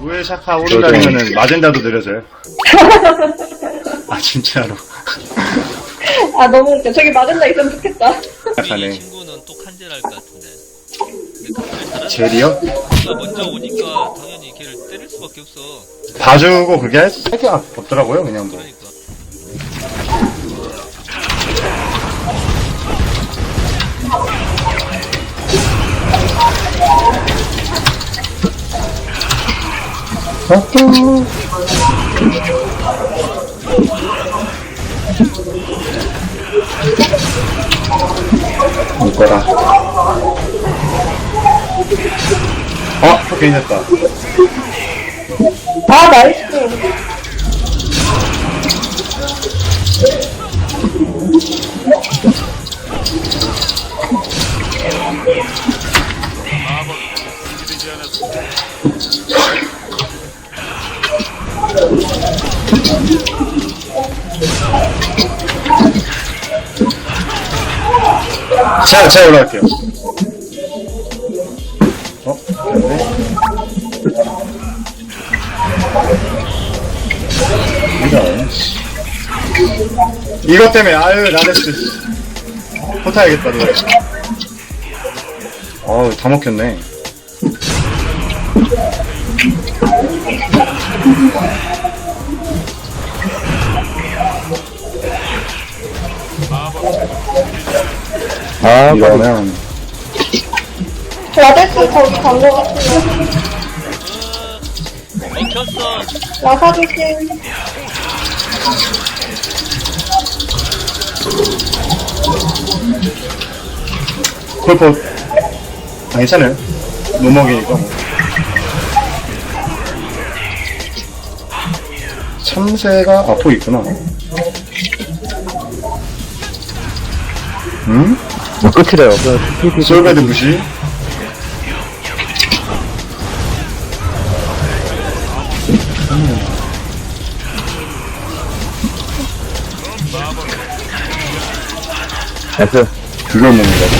노예 샤카 오른다리면은 마젠다도 느려져요. 아 진짜로. 아, 너무 웃겨. 저기 맞은다 있으면 좋겠다. 이 약하네. 친구는 또 칸젤할 것 같은데. 젤이요? 친구가 먼저 오니까 당연히 걔를 때릴 수밖에 없어. 봐주고 그게 할게 없더라고요 그냥 뭐. 그러니까. 이거라. 어, 됐다. 아, 나이스. 자, 제가 올라갈게요. 어? 됐네. 씨. 이것 때문에, 아유, 나데스. 포타야겠다, 노래. 어우, 다 먹혔네. 아, 이러면. 라데스 거기 간거 같으면. 먹혔어. 라사 조심. 골프. 아, 괜찮아요. 못 먹이니까 뭐. 참새가 앞으로 있구나. 음? 뭐 끝이래요. 그, 솔베드 무시. 나이스. 이걸 먹는 거지.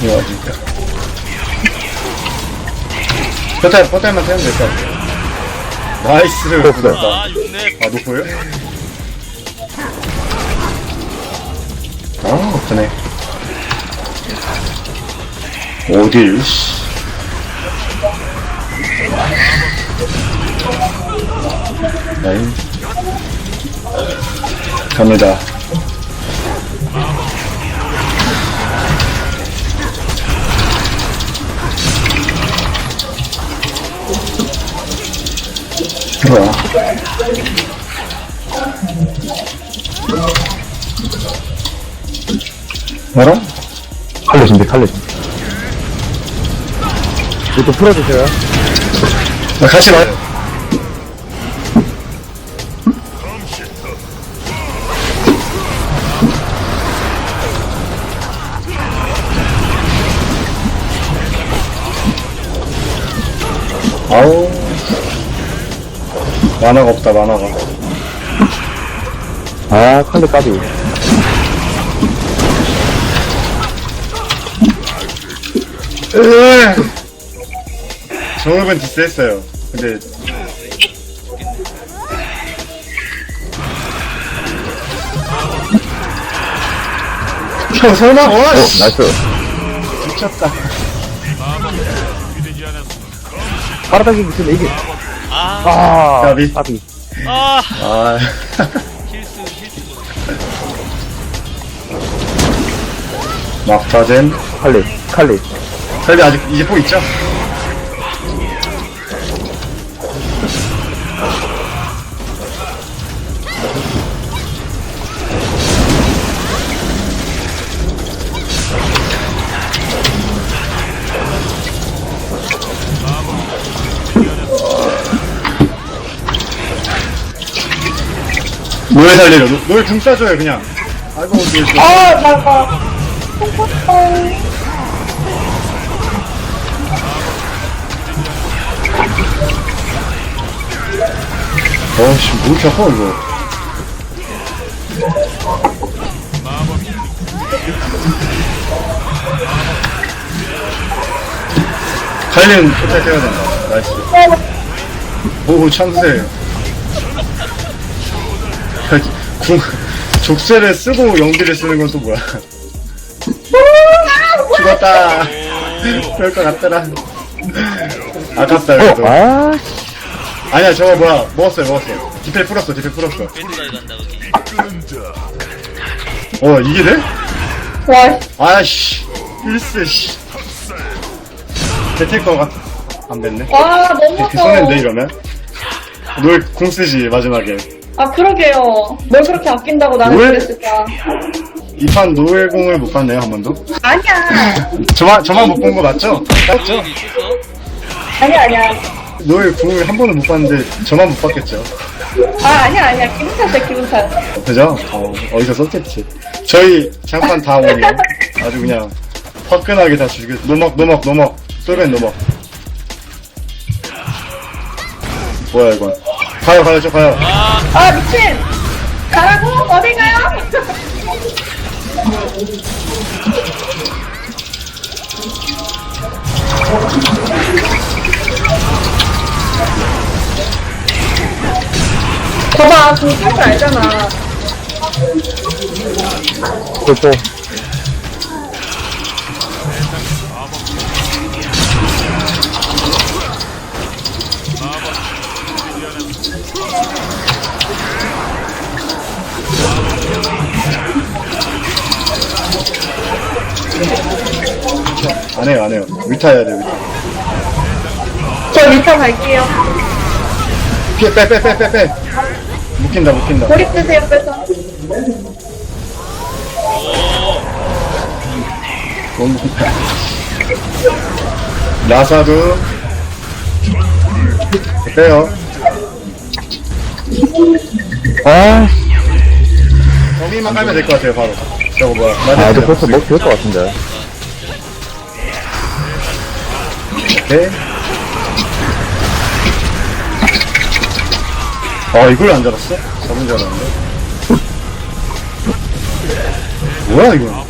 이거 진짜. 포탈, 포탈만 태우면 될것 같아. 나이스. 아, 높아요? 아, 없네. 어딜, 씨. 나이. 갑니다. 뭐야? 뭐라? 칼리 준비, 칼리 준비. 이것도 풀어주세요. 나 같이 말. 아우 만화가 없다 만화가 아, 칼리 까비. 정읍은 디스했어요 근데 형 설마 어, 와씨 나이스. 미쳤다 빠르다기 무슨 이게. 아, 아, 까비. 까비. 아. 아 힐스, 힐스. 막타젠 칼리, 칼리. 설비 아직 이제 포 있죠? 노예 살리려 노- 노예 등 싸줘요 그냥 아이고 노예 좀- 아, 나가. 어씨 뭐 이렇게 아파 이거? 칼리는 포탈 떼야 된다. 나이스. 오 참새 궁 족쇄를 쓰고 연기를 쓰는 건 또 뭐야? 죽었다. 그럴 것 같더라. 아깝다 어, 그래도. 아, 아니야 저거 뭐야 먹었어요 먹었어 디펠 풀었어 디펠 풀었어 왼쪽까지 간다 거기 어 이게 돼? 와, 아씨 필스 씨 거가 안 됐네 와, 너무 그 아까워. 손인데 이러면 널공 쓰지 마지막에 아, 그러게요. 뭘 그렇게 아낀다고 나는 뭘? 그랬을까. 이 판 노엘공을 못 봤네요 한 번도 아니야. 저만 저만 못 본 거 맞죠? 맞죠? 여기 있었어? 아니야, 아니야. 노엘공을 한 번은 못 봤는데 저만 못 봤겠죠 아, 아니야, 아니야. 기분 탓이야, 기분 탓. 그죠? 어, 어디서 썼겠지 저희 장판 다 오네요 아주 그냥 화끈하게 다 죽여 노먹 노먹 노먹 쏘면 노먹 뭐야 이건 가요 가요 저 가요 아, 미친! 가라고? 어디 가요? 봐봐, 그거 줄 알잖아. 그렇죠. 안 해요 안 해요 위타 해야 돼 위타 저 리타 갈게요. 피해 빼 빼 빼 빼 빼 묶인다 묶인다. 고립 드세요, 빼서. 너무 라사도 빼요? 아, 거기만 깔면 될 것 같아요 바로. 저거 뭐야 아, 이제 벌써 먹 좋을 것 같은데. 오케이 아 이걸 안 잡았어? 잡은 줄 알았는데. 뭐야 이거?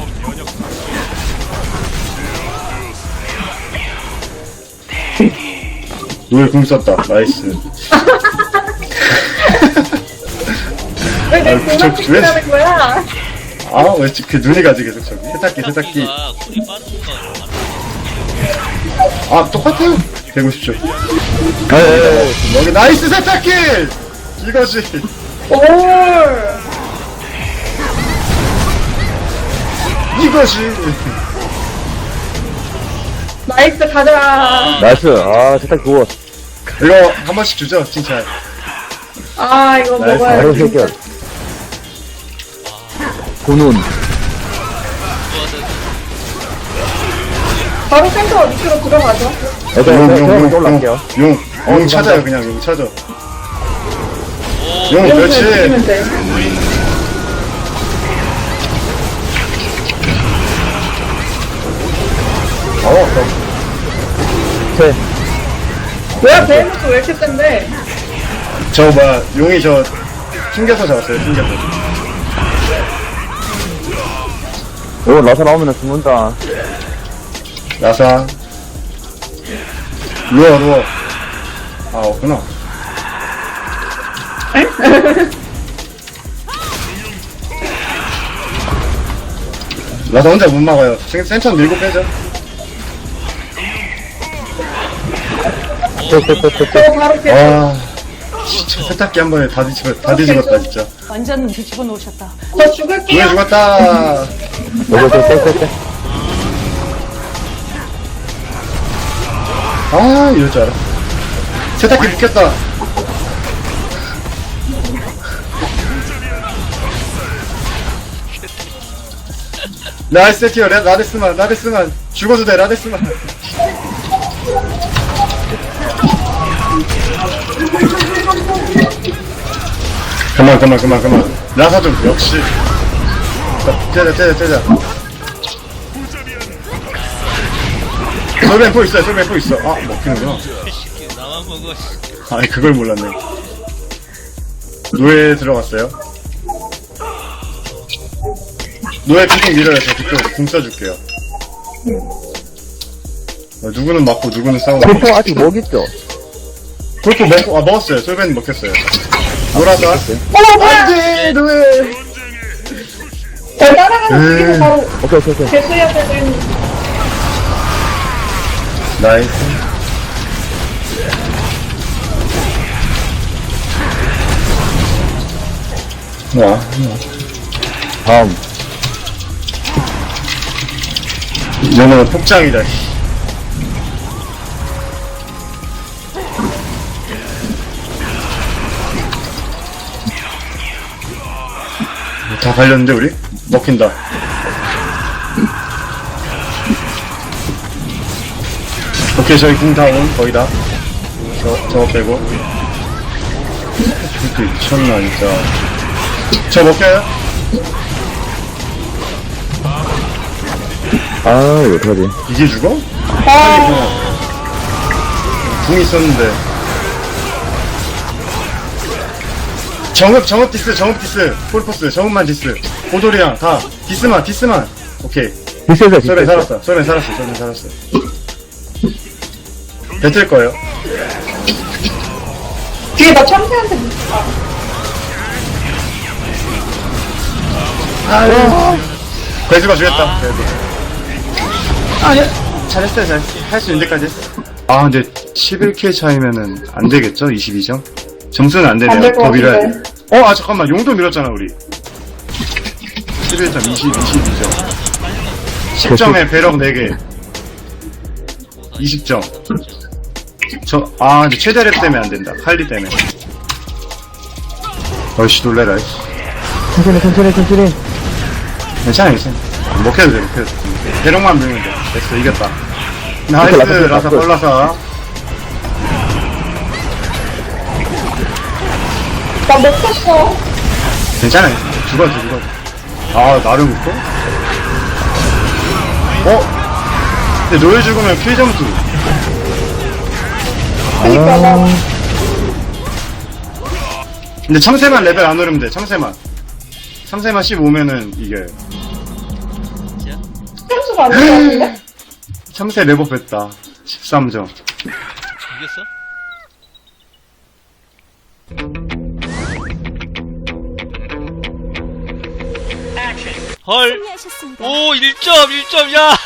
왜궁 썼다. 나이스. 왜내 아, 공을 저- 지키라는 거야? 아왜 그 눈이 가지 계속 저기? 세탁기 세탁기. 아 쿨이 빠르니까 아. 똑같아요. 150초 에, 에, 에. 여기 나이스 세탁기 이거지 올! 이거지 나이스, 가자. 나이스. 아, 세탁 좋아. 이거 한 번씩 주죠 칭찬 아, 이거 나이스. 먹어야 돼. 새끼야. 고눈. 바로 센터 밑으로 들어가죠. 일단, 용, 용, 용, 올라갈게요. 용, 용, 용 어, 찾아요. 그냥 용 찾아. 오 용, 그렇지. 돼. 어, 세. 뭐야, 베이모스 왜 이렇게 센데? 저, 저 뭐야, 용이 저, 튕겨서 잡았어요, 튕겨서. 이거 라사 나오면 죽는다. 나사. 누워, 누워. 아, 없구나. 나사 혼자 못 막아요. 센- 센터 밀고 빼죠. 바로 개 와, 진짜 세탁기 한 번에 다 뒤집어, 다 뒤집었다, 진짜. 완전 뒤집어 놓으셨다. 저왜 죽을게요. 죽었다. 여기, 세, 세, 세, 세. 아, 이럴 줄 알아. 세탁기 묶였다. 나이스 티어 레- 라데스만 라데스만. 죽어도 돼 라데스만. 그만 그만 그만 그만. 라사 좀 역시. 자, 째자 째자 째자. 솔벤 포 있어요 솔벤 포 있어. 아 먹히는구나. 나만. 아니 그걸 몰랐네. 노예 들어갔어요. 노예 계속 밀어요. 저 그쪽 궁 써줄게요. 어, 누구는 맞고 누구는 싸우고. 템포 아직 먹있죠? 골프 먹고, 아, 먹었어요. 솔벤 먹혔어요. 노라사. 어, 뭐야! 안돼, 노예. 저 따라가는 에이. 스킬을 바로 오케이, 오케이, 오케이. 개수해야 되는. 나이스. 와, 다음. 이거는 폭장이다. 씨. 다 갈렸는데 우리? 먹힌다. 오케이 저희 궁 다운 거의 다. 저 저거 빼고. 미쳤나 진짜. 저 먹혀요? 아, 이거 어떡하지? 이게 죽어? 아, 궁 있었는데. 정읍, 정읍 디스, 정읍 디스. 폴포스, 정읍만 디스. 고돌이랑 다. 디스만, 디스만. 오케이. 소렌 비슷해서. 살았어. 소렌 살았어. 소렌 살았어. 뱉을 거예요. 뒤에 나 묻다. 괴수가 죽였다. 그래도. 아니야. 잘했어요, 잘했어. 할수 있는 데까지 했어. 아, 근데 11K 차이면은 안 되겠죠? 22점? 점수는 안 되네요. 안될것 더 밀어야 돼. 같은데. 어, 아, 잠깐만. 용도 밀었잖아, 우리. 11점, 20, 22점. 10점에 배럭 4개. 20점. 저, 아, 근데 최대 랩 때문에 안 된다. 칼리 때문에. 어이씨, 놀래라, 이씨. 천천히, 천천히, 천천히. 괜찮아, 괜찮아. 먹혀도 돼, 먹혀도 돼. 배럭만 밀면 돼. 됐어, 이겼다. 나이스, 라사, 라사, 라사. 뻘라사. 나 먹혔어. 괜찮아, 죽어도 죽어. 아, 나를 묶어? 어? 근데 노예 죽으면 킬 점수. 그니까 나 근데 참새만 레벨 안 오르면 돼, 참새만. 참새만 15면은 이겨요. 점수가 안될것 같은데? 참새 레벨 했다. 13점. 이겼어? 헐! 승리하셨습니다. 오, 1점, 1점, 야!